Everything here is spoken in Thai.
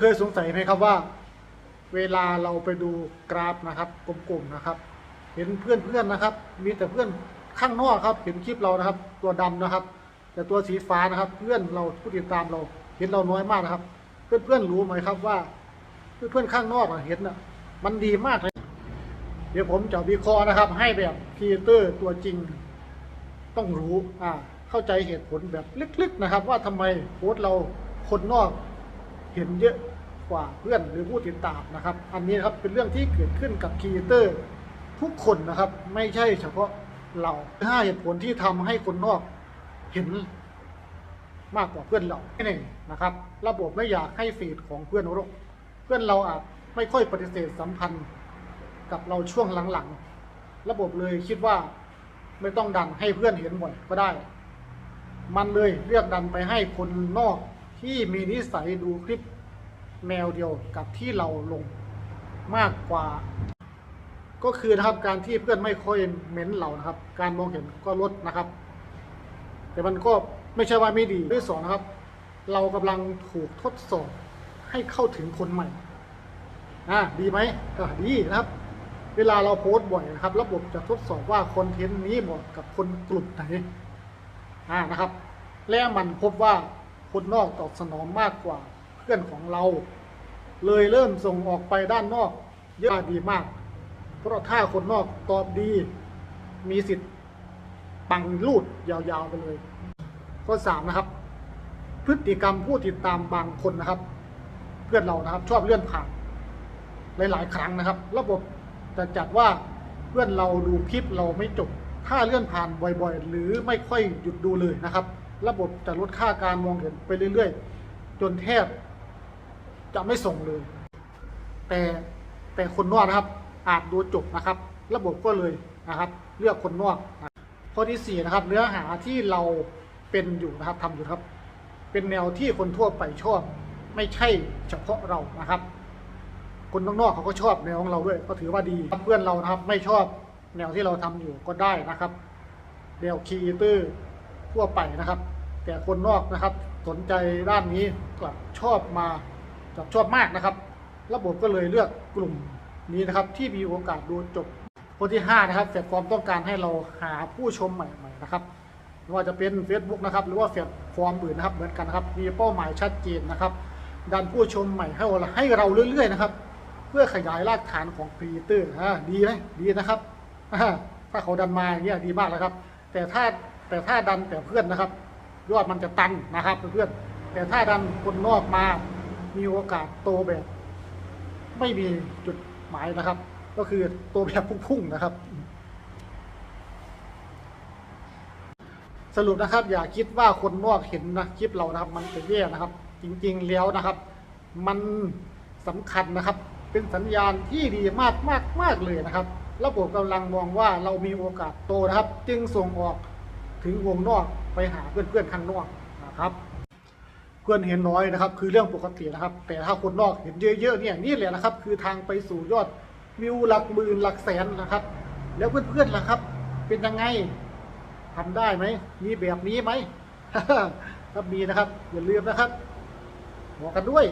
เคยสงสัยไหมครับว่า เวลาเราไปดูกราฟนะครับกลมๆนะครับ เห็นเพื่อนๆนะครับ มีแต่เพื่อนข้างนอกครับ เห็นคลิปเรานะครับ ตัวดำนะครับ แต่ตัวสีฟ้านะครับ เพื่อนเราผู้ติดตามเราเห็นเราน้อยมากนะครับ เพื่อนๆรู้ไหมครับว่า เพื่อนๆข้างนอกเห็นน่ะ มันดีมากเลยเดี๋ยวผมจะวิเคราะห์นะครับ ให้แบบพีเตอร์ตัวจริง ต้องรู้อ่าเข้าใจเหตุผลแบบลึกๆนะครับ ว่าทำไมโพสต์เราคนนอก เห็นเยอะกว่าเพื่อนหรือผู้ติดตามนะครับ อันนี้ครับเป็นเรื่องที่เกิดขึ้นกับครีเอเตอร์ทุกคนนะครับไม่ใช่เฉพาะเราห้าเหตุผลที่ทำให้คนนอกเห็นมากกว่าเพื่อนเราที่หนึ่งนะครับ ระบบไม่อยากให้ฟีดของเพื่อนรก เพื่อนเราอาจไม่ค่อยปฏิเสธสัมพันธ์กับเราช่วงหลังๆ ระบบเลยคิดว่าไม่ต้องดันให้เพื่อนเห็นบ่อยก็ได้ มันเลยเลือกดันไปให้คนนอก ที่มีนิสัยดูคลิปแนวเดียวกับที่เราลงมากกว่า ก็คือนะครับการที่เพื่อนไม่ค่อยเม้นเรานะครับ การมองเห็นก็ลดนะครับ แต่มันก็ไม่ใช่ว่าไม่ดีด้วยสองนะครับ เรากำลังถูกทดสอบให้เข้าถึงคนใหม่อ่าดีไหมก็ดีนะครับ เวลาเราโพสต์บ่อยนะครับ ระบบจะทดสอบว่าคอนเทนต์นี้เหมาะกับคนกลุ่มไหนอ่านะครับ และมันพบว่า คนนอกตอบสนองมากกว่าเพื่อนของเรา เลยเริ่มส่งออกไปด้านนอกเยอะดีมาก เพราะถ้าคนนอกตอบดี มีสิทธิ์ปังลูดยาวๆไปเลย ข้อสามนะครับ พฤติกรรมผู้ติดตามบางคนนะครับ เพื่อนเรานะครับ ชอบเลื่อนผ่านหลายๆ ครั้งนะครับ ระบบจะจัดว่าเพื่อนเราดูคลิปเราไม่จบ ถ้าเลื่อนผ่านบ่อยๆ หรือไม่ค่อยหยุดดูเลยนะครับ ระบบจะลดค่าการมองเห็นไปเรื่อยๆ จนแทบจะไม่ส่งเลย แต่แต่คนนอกนะครับอาจดูจบนะครับ ระบบก็เลยนะครับ เลือกคนนอกนะข้อที่สี่นะครับ เนื้อหาที่เราเป็นอยู่นะครับทำอยู่ครับ เป็นแนวที่คนทั่วไปชอบ ไม่ใช่เฉพาะเรานะครับ คนนอกเขาก็ชอบแนวของเราด้วย ก็ถือว่าดีเพื่อนเรานะครับ ไม่ชอบแนวที่เราทำอยู่ก็ได้นะครับแนวคีเตอร์ ทั่วไปนะครับ แต่คนนอกนะครับ สนใจด้านนี้กลับชอบมากับชอบมากนะครับ ระบบก็เลยเลือกกลุ่มนี้นะครับ ที่มีโอกาสดูจบคนที่ 5 นะครับแพลตฟอร์มต้องการให้เราหาผู้ชมใหม่ๆนะครับไม่ว่าจะเป็น Facebook นะครับ หรือว่าแพลตฟอร์มอื่นนะครับ เหมือนกันนะครับ มีเป้าหมายชัดเจนนะครับ ดันผู้ชมใหม่ให้เราให้เราเรื่อยๆนะครับ เพื่อขยายรากฐานของครีเอเตอร์อ่าดีไหมดีนะครับ ถ้าเขาดันมาอย่างเงี้ยดีมากแล้วครับ แต่ถ้า แต่ถ้าดันแต่เพื่อนนะครับ ยอดมันจะตันนะครับเพื่อนแต่ถ้าดันคนนอกมามีโอกาสโตแบบ ไม่มีจุดหมายนะครับ ก็คือโตแบบพุ่งๆนะครับ สรุปนะครับ อย่าคิดว่าคนนอกเห็นนะคลิปเรานะครับ มันจะแย่นะครับ จริงๆแล้วนะครับ มันสำคัญนะครับ เป็นสัญญาณที่ดีมากมากมากเลยนะครับ ระบบกำลังมองว่าเรามีโอกาสโตนะครับ จึงส่งออก ถึงวงนอกไปหาเพื่อนๆข้างนอกนะครับ เพื่อนเห็นน้อยนะครับ คือเรื่องปกตินะครับ แต่ถ้าคนนอกเห็นเยอะๆเนี่ยนี่แหละนะครับ คือทางไปสู่ยอดวิวหลักหมื่นหลักแสนนะครับ แล้วเพื่อนๆล่ะครับ เป็นยังไงทำได้ไหมมีแบบนี้ไหมถ้ามีนะครับอย่าลืมนะครับบอกกันด้วย